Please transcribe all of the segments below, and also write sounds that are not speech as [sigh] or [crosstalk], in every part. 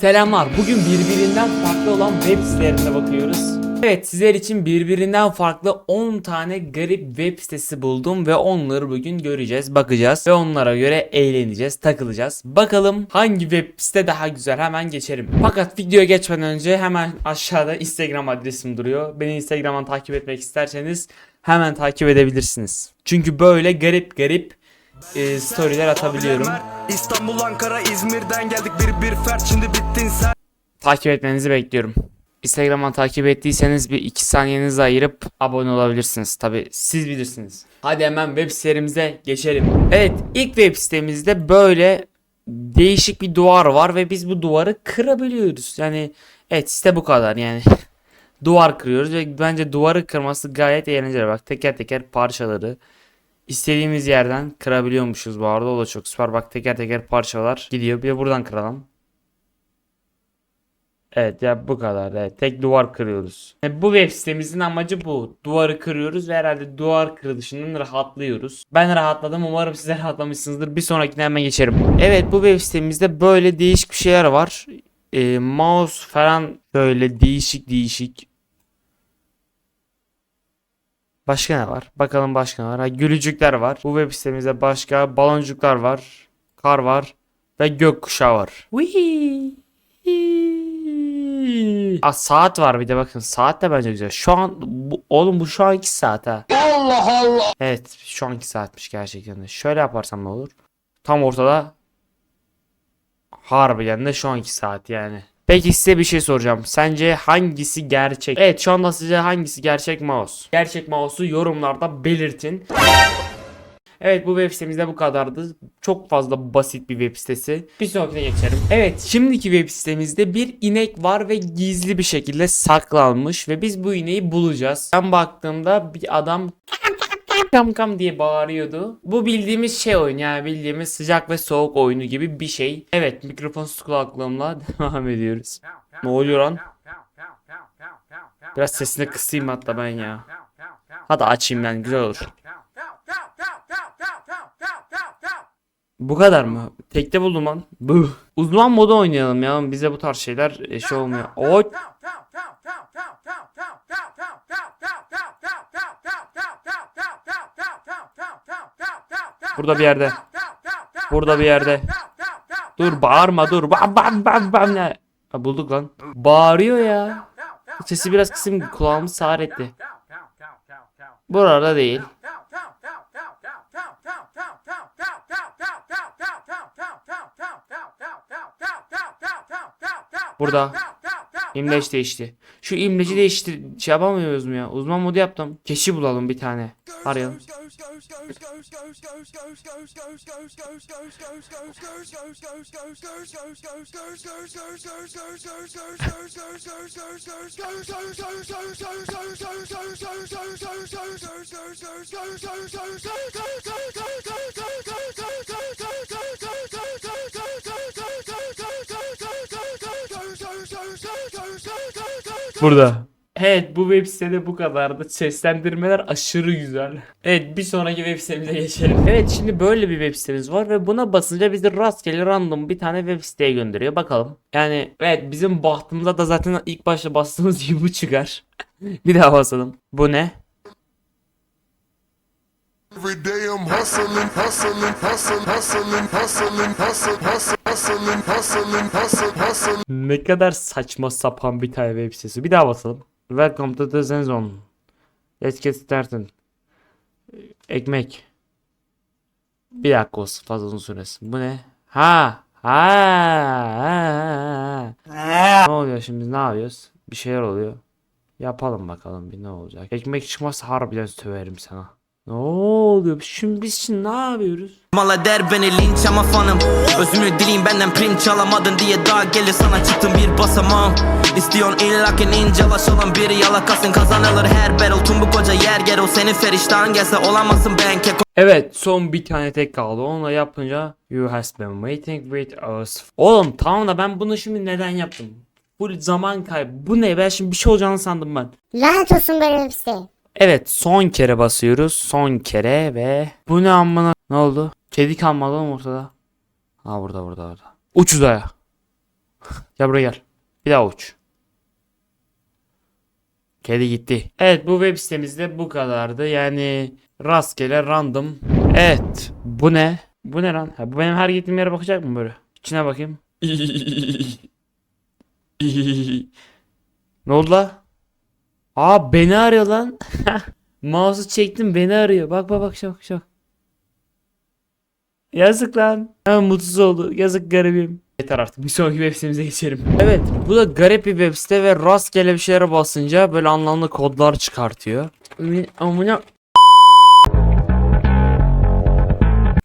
Selamlar. Bugün birbirinden farklı olan web sitelerine bakıyoruz. Evet sizler için birbirinden farklı 10 tane garip web sitesi buldum ve onları bugün göreceğiz, bakacağız ve onlara göre eğleneceğiz, takılacağız. Bakalım hangi web site daha güzel hemen geçelim. Fakat videoya geçmeden önce hemen aşağıda Instagram adresim duruyor. Beni Instagram'dan takip etmek isterseniz hemen takip edebilirsiniz. Çünkü böyle garip garip e, storyler atabiliyorum. İstanbul, Ankara, İzmir'den geldik bir bir fert şimdi bittin sen takip etmenizi bekliyorum. Instagram'dan takip ettiyseniz bir 2 saniyenizi ayırıp abone olabilirsiniz. Tabi siz bilirsiniz. Hadi hemen web sitelerimize geçelim. Evet ilk web sitemizde böyle değişik bir duvar var ve biz bu duvarı kırabiliyoruz. Yani evet site bu kadar yani. [laughs] duvar kırıyoruz ve bence duvarı kırması gayet eğlenceli. Bak teker teker parçaları istediğimiz yerden kırabiliyormuşuz bu arada. O da çok süper. Bak teker teker parçalar gidiyor. Bir de buradan kıralım. Evet ya bu kadar. Evet, tek duvar kırıyoruz. E, bu web sitemizin amacı bu. Duvarı kırıyoruz ve herhalde duvar kırılışından rahatlıyoruz. Ben rahatladım. Umarım siz rahatlamışsınızdır. Bir sonrakine hemen geçerim. Evet bu web sitemizde böyle değişik bir şeyler var. E, mouse falan böyle değişik değişik. Başka ne var? Bakalım başka ne var? Ha, gülücükler var. Bu web sitemizde başka baloncuklar var. Kar var. Ve gökkuşağı var. Aa, saat var bir de bakın. Saat de bence güzel. Şu an bu, oğlum bu şu anki saat ha. Allah Allah. Evet şu anki saatmiş gerçekten de. Şöyle yaparsam ne olur? Tam ortada. Harbiden de şu anki saat yani. Peki size bir şey soracağım. Sence hangisi gerçek? Evet şu anda size hangisi gerçek mouse? Gerçek mouse'u yorumlarda belirtin. Evet bu web sitemizde bu kadardı. Çok fazla basit bir web sitesi. Bir sonrakine geçelim. Evet şimdiki web sitemizde bir inek var ve gizli bir şekilde saklanmış ve biz bu ineği bulacağız. Ben baktığımda bir adam kam kam diye bağırıyordu. Bu bildiğimiz şey oyun yani bildiğimiz sıcak ve soğuk oyunu gibi bir şey. Evet mikrofonsuz kulaklığımla [laughs] devam ediyoruz. Ne oluyor lan? Biraz sesini kısayım hatta ben ya. Hadi açayım ben güzel olur. Bu kadar mı? Tekte buldum lan. Buh. Uzman modu oynayalım ya. Bize bu tarz şeyler e, şey olmuyor. Oy. Burada bir yerde. Burada bir yerde. Dur bağırma dur. Bam bam bam bam ne? Ha, bulduk lan. Bağırıyor ya. Sesi biraz kısım kulağımı sağır etti. Burada değil. Burada. İmleç değişti. Şu imleci değişti. Şey yapamıyoruz mu ya? Uzman modu yaptım. Keşi bulalım bir tane. Arayalım. Burada. Evet bu web sitede bu kadardı. Seslendirmeler aşırı güzel. Evet bir sonraki web sitemize geçelim. Evet şimdi böyle bir web sitemiz var ve buna basınca bizi rastgele random bir tane web siteye gönderiyor. Bakalım. Yani evet bizim bahtımıza da zaten ilk başta bastığımız gibi bu çıkar. bir daha basalım. Bu ne? Every day I'm hustling, hustling, hustling, hustling, hustling, hustling, hustling, hustling, hustling, hustling, hustling. Ne kadar saçma sapan bir tane web sitesi. Bir daha basalım. Welcome to the Zen Zone. Let's get started. Ekmek. Bir dakika olsun fazla uzun süresin. Bu ne? Ha. Ha. ha, ha. Ne oluyor şimdi ne yapıyoruz? Bir şeyler oluyor. Yapalım bakalım bir ne olacak. Ekmek çıkmazsa harbiden söverim sana. Ne oluyor? Şimdi biz şimdi ne yapıyoruz? Mala der beni linç ama fanım Özümü dileyim benden prim çalamadın diye daha gelir sana çıktım bir basamağım illa ki ninjalaşalım biri yalakasın kazanılır her battle Tüm bu koca yer ger o senin feriştahın gelse olamazsın ben keko Evet son bir tane tek kaldı. Onu da yapınca You has been waiting with us. Oğlum tamam da ben bunu şimdi neden yaptım? Full zaman kaybı. Bu ne? Ben şimdi bir şey olacağını sandım ben. Lanet olsun böyle site. Evet son kere basıyoruz. Son kere ve bu ne amına ne oldu? Kedi kalmadı mı ortada? Ha burada burada burada. Uç uzaya. [laughs] Gel buraya gel. Bir daha uç. Kedi gitti. Evet bu web sitemizde bu kadardı. Yani rastgele random. Evet. Bu ne? Bu ne lan? Ha, bu benim her gittiğim yere bakacak mı böyle? İçine bakayım. [laughs] ne oldu la? Aa beni arıyor lan. [laughs] Mouse'u çektim beni arıyor. Bak bak bak şok şok. Yazık lan. Hemen mutsuz oldu. Yazık garibim. Yeter artık. Bir sonraki web sitemize geçelim. Evet. Bu da garip bir web site ve rastgele bir şeylere basınca böyle anlamlı kodlar çıkartıyor. Amına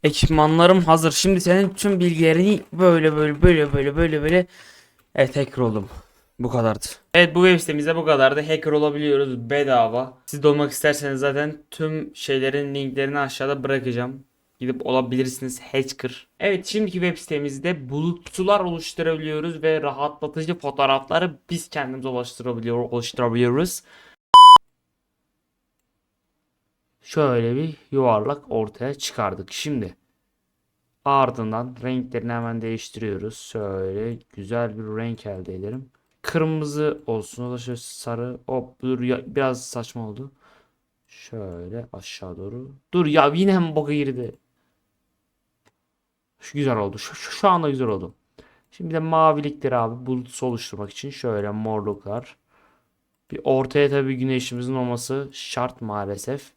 Ekipmanlarım hazır. Şimdi senin tüm bilgilerini böyle böyle böyle böyle böyle böyle Evet hacker oldum. Bu kadardı. Evet bu web sitemizde bu kadardı. Hacker olabiliyoruz bedava. Siz de olmak isterseniz zaten tüm şeylerin linklerini aşağıda bırakacağım. Gidip olabilirsiniz hacker. Evet şimdiki web sitemizde bulutsular oluşturabiliyoruz ve rahatlatıcı fotoğrafları biz kendimiz oluşturabiliyor, oluşturabiliyoruz. Şöyle bir yuvarlak ortaya çıkardık. Şimdi ardından renklerini hemen değiştiriyoruz. Şöyle güzel bir renk elde edelim. Kırmızı olsun. O da şöyle sarı. Hop dur ya, biraz saçma oldu. Şöyle aşağı doğru. Dur ya yine mi boka girdi? Şu güzel oldu. Şu, şu, şu anda güzel oldu. Şimdi de mavilikleri abi bulut oluşturmak için şöyle morluklar. Bir ortaya tabii güneşimizin olması şart maalesef.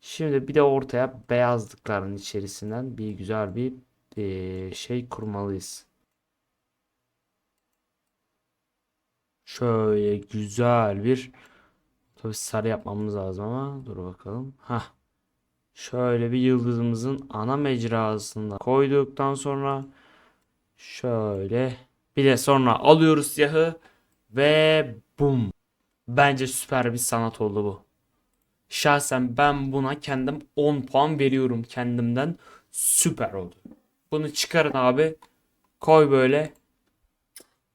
Şimdi bir de ortaya beyazlıkların içerisinden bir güzel bir şey kurmalıyız. Şöyle güzel bir tabii sarı yapmamız lazım ama dur bakalım. Ha. Şöyle bir yıldızımızın ana mecrasında koyduktan sonra şöyle bir de sonra alıyoruz siyahı ve bum. Bence süper bir sanat oldu bu. Şahsen ben buna kendim 10 puan veriyorum kendimden. Süper oldu. Bunu çıkarın abi. Koy böyle.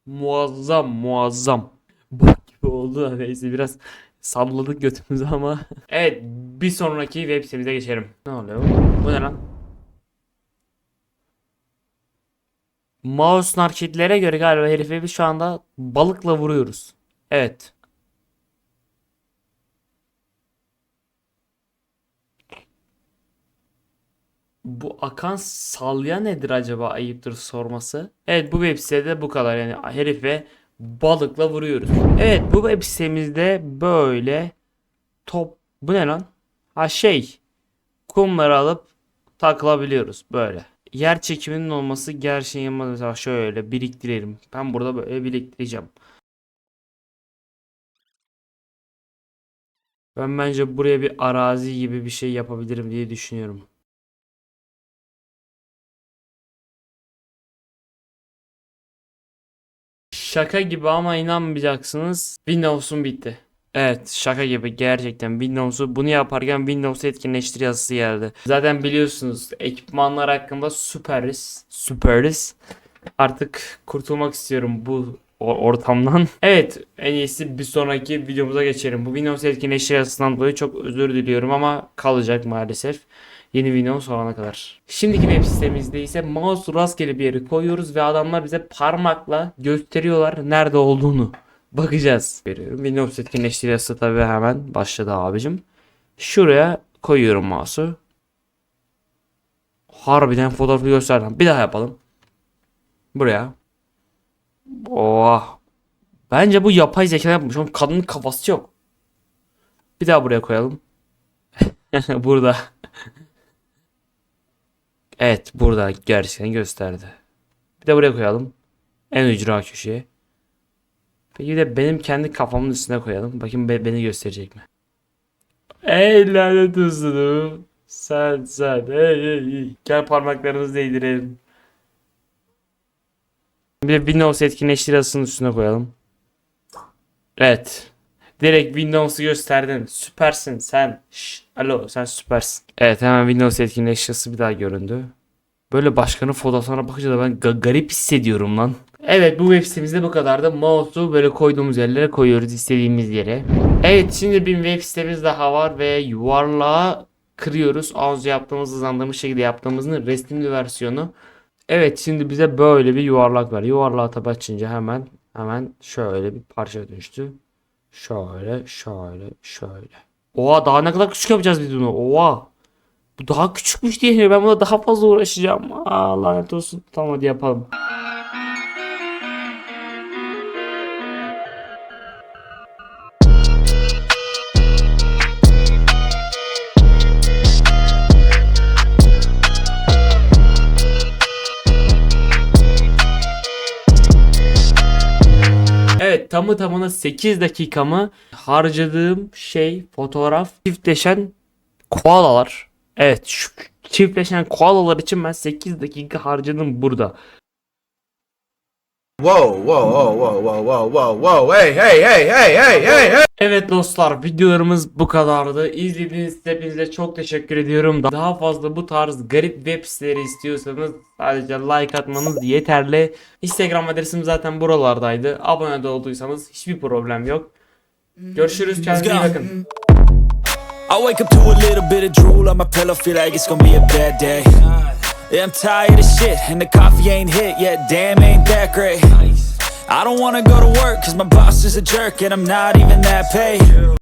Muazzam muazzam. Bok gibi oldu da [laughs] neyse biraz salladık götümüzü ama. [laughs] evet bir sonraki web sitemize geçelim. Ne oluyor? Bu ne lan? Mouse hareketlere göre galiba herife biz şu anda balıkla vuruyoruz. Evet. Bu akan salya nedir acaba ayıptır sorması. Evet bu web sitede bu kadar yani herife balıkla vuruyoruz. Evet bu web sitemizde böyle top bu ne lan? Ha şey kumları alıp takılabiliyoruz böyle. Yer çekiminin olması gerçeğin mesela şöyle biriktirelim. Ben burada böyle biriktireceğim. Ben bence buraya bir arazi gibi bir şey yapabilirim diye düşünüyorum. Şaka gibi ama inanmayacaksınız. Windows'um bitti. Evet şaka gibi gerçekten Windows'u bunu yaparken Windows'u etkinleştir yazısı geldi. Zaten biliyorsunuz ekipmanlar hakkında süperiz. Süperiz. Artık kurtulmak istiyorum bu ortamdan. [laughs] Evet en iyisi bir sonraki videomuza geçelim. Bu Windows etkinleştir yazısından dolayı çok özür diliyorum ama kalacak maalesef. Yeni Windows olana kadar. Şimdiki web sitemizde ise mouse rastgele bir yere koyuyoruz ve adamlar bize parmakla gösteriyorlar nerede olduğunu. Bakacağız. Veriyorum. Windows etkinleştiricisi tabii hemen başladı abicim. Şuraya koyuyorum mouse'u. Harbiden fotoğrafı gösterdim. Bir daha yapalım. Buraya. Oh. Bence bu yapay zeka yapmış. Onun kadının kafası yok. Bir daha buraya koyalım. [laughs] Burada. Evet burada gerçekten gösterdi. Bir de buraya koyalım. En ücra köşeye. Peki bir de benim kendi kafamın üstüne koyalım. Bakayım be- beni gösterecek mi? Ey lanet olsun. Sen sen. Ey, ey, ey. Gel parmaklarımızı değdirelim. Bir de Windows etkinleştir yazısının üstüne koyalım. Evet. Direkt Windows'u gösterdin. Süpersin sen. Şş, alo sen süpersin. Evet hemen Windows etkinleştirisi bir daha göründü. Böyle başkanın fotoğraflarına bakınca da ben ga- garip hissediyorum lan. Evet bu web sitemizde bu kadar da mouse'u böyle koyduğumuz yerlere koyuyoruz istediğimiz yere. Evet şimdi bir web sitemiz daha var ve yuvarlağı kırıyoruz. Az yaptığımız hızlandırmış şekilde yaptığımızın resimli versiyonu. Evet şimdi bize böyle bir yuvarlak var. Yuvarlağı tabi açınca hemen hemen şöyle bir parça dönüştü. Şöyle şöyle şöyle. Oha daha ne kadar küçük yapacağız biz bunu. Oha. Bu daha küçükmüş diye ben buna daha fazla uğraşacağım. Aa lanet olsun. Tamam hadi yapalım. Tamı tamına 8 dakikamı harcadığım şey fotoğraf çiftleşen koalalar. Evet şu çiftleşen koalalar için ben 8 dakika harcadım burada. Whoa, whoa, whoa, whoa, whoa, whoa, whoa, whoa, hey, hey, hey, hey, hey, hey, hey! Evet dostlar videolarımız bu kadardı. İzlediğiniz için hepinize çok teşekkür ediyorum. Daha fazla bu tarz garip web siteleri istiyorsanız sadece like atmanız yeterli. Instagram adresim zaten buralardaydı. Abone de olduysanız hiçbir problem yok. Görüşürüz kendinize iyi bakın. I wake up to a little bit of drool on my pillow, feel like it's gonna be a bad day. Yeah, I'm tired of shit, and the coffee ain't hit yet, damn, ain't that great. I don't wanna go to work, cause my boss is a jerk, and I'm not even that paid.